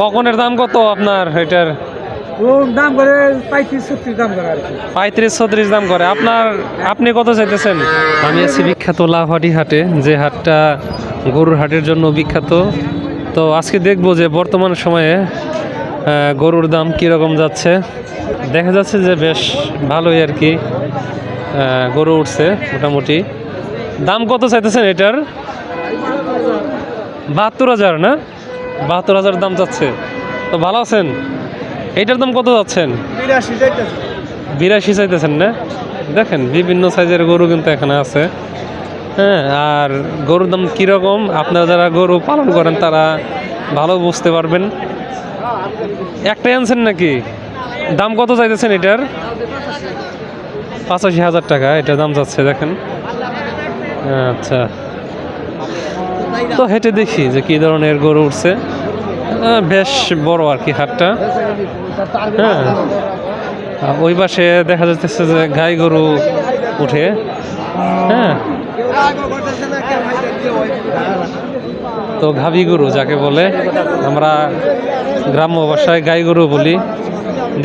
বকনের দাম কত আপনার এটার? দাম করে পঁয়ত্রিশ ছত্রিশ দাম করে আর কি। পঁয়ত্রিশ ছত্রিশ দাম করে। আপনার আপনি কত চাইতেছেন? আমি আছি বিখ্যাত লাহাটি হাটে যে হাটটা গরুর হাটের জন্য বিখ্যাত। তো আজকে দেখব যে বর্তমান সময়ে গরুর দাম কীরকম যাচ্ছে। দেখা যাচ্ছে যে বেশ ভালোই আর কি গরু উঠছে মোটামুটি। দাম কত চাইতেছেন এটার? বাহাত্তর হাজার না? বাহাত্তর হাজার দাম যাচ্ছে। তো ভালো আছেন? এইটার দাম কত যাচ্ছেন? বিরাশি চাইতেছেন না? দেখেন বিভিন্ন সাইজের গরু কিন্তু এখানে আছে। হ্যাঁ আর গরুর দাম কীরকম? আপনারা যারা গরু পালন করেন তারা ভালো বুঝতে পারবেন। একটাই আনছেন নাকি? দাম কত চাইতেছেন এটার? পঁচাশি হাজার টাকা এটার দাম যাচ্ছে দেখেন। আচ্ছা। তো হেঁটে দেখি যে কী ধরনের গরু উঠছে। বেশ বড় আর কি হাটটা। হ্যাঁ। ওই পাশে দেখা যাচ্ছে যে গাই গরু উঠে। হ্যাঁ। তো গাভী গরু যাকে বলে, আমরা গ্রাম্য ভাষায় গাই গরু বলি।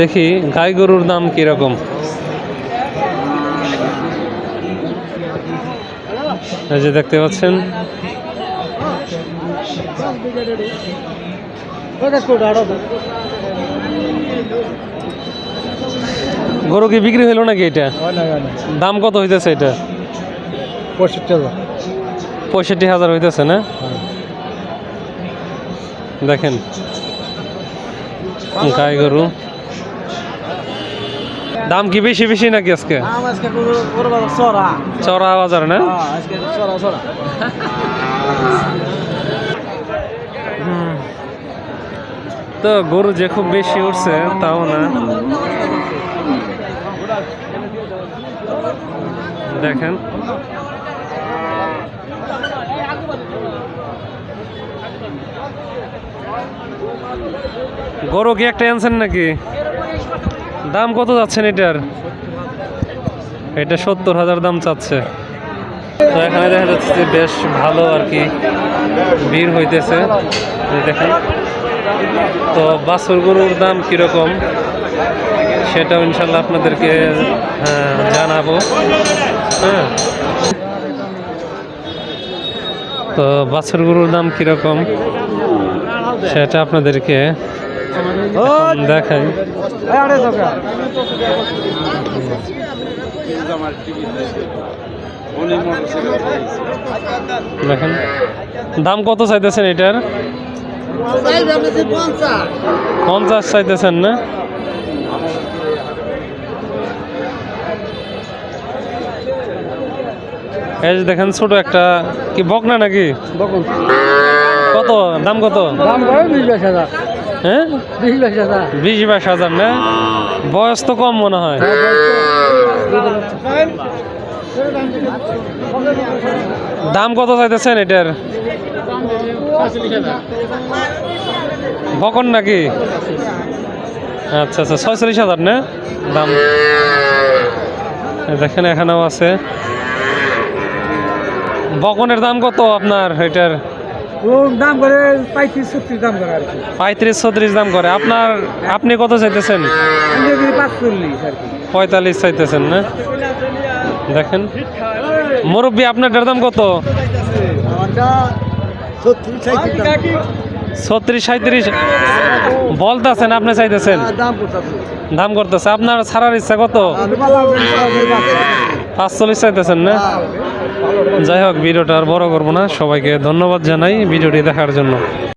দেখি, গাই গরুর দাম কীরকম এই যে দেখতে পাচ্ছেন গরু কি বিক্রি হইল নাকি এটা? দাম কত হইতেছে এটা? পঁয়ষট্টি হাজার। পঁয়ষট্টি হাজার হইতেছে না? দেখেন। গাই গরু। দাম কি বেশি বেশি নাকি আজকে? চড়া। চড়া বাজার না হ্যাঁ আজকে চড়া চড়া তো গরু যে খুব বেশি উঠছে, তাও না। দেখেন। গরু কি একটা আনছেন নাকি? দাম কত যাচ্ছেন এটার? এটা সত্তর হাজার দাম চাচ্ছে। তো এখানে দেখা যাচ্ছে যে বেশ ভালো আর কি ভিড় হইতেছে। দেখেন। তো বাছুর গরুর দাম কীরকম? সেটাও ইনশাল্লাহ আপনাদেরকে হ্যাঁ, জানাব। হ্যাঁ। তো বাছুর গরুর দাম কীরকম? সেটা আপনাদেরকে দেখাই। দেখেন। দাম কত চাইতেছেন এটার? পঞ্চাশ। চাইতেছেন না? এই যে দেখেন ছোট একটা কি বকনা নাকি? কত? দাম কত? হ্যাঁ? বিশ বাইশ হাজার। বিশ বাইশ হাজার না? বয়স তো কম মনে হয়। দাম কত চাইতেছেন এটার? বকন নাকি? আচ্ছা আচ্ছা ছয়চল্লিশ হাজার না? দাম। দেখেন এখানেও আছে। বকনের দাম কত আপনার এটার? দাম করে পঁয়ত্রিশ ছত্রিশ দাম করে আর কি। পঁয়ত্রিশ ছত্রিশ দাম করে। আপনার আপনি কত চাইতেছেন? পঁয়তাল্লিশ চাইতেছেন না? দেখেন। মুরব্বী আপনারটার দাম কত? ছত্রিশ সাঁত্রিশ বলতেছেন আপনি চাইতেছেন। দাম করতেছে। আপনার ছাড়ার ইচ্ছা কত? পাঁচচল্লিশ চাইতেছেন না? যাই হোক ভিডিওটা আর বড় করব না। সবাইকে ধন্যবাদ জানাই ভিডিওটি দেখার জন্য।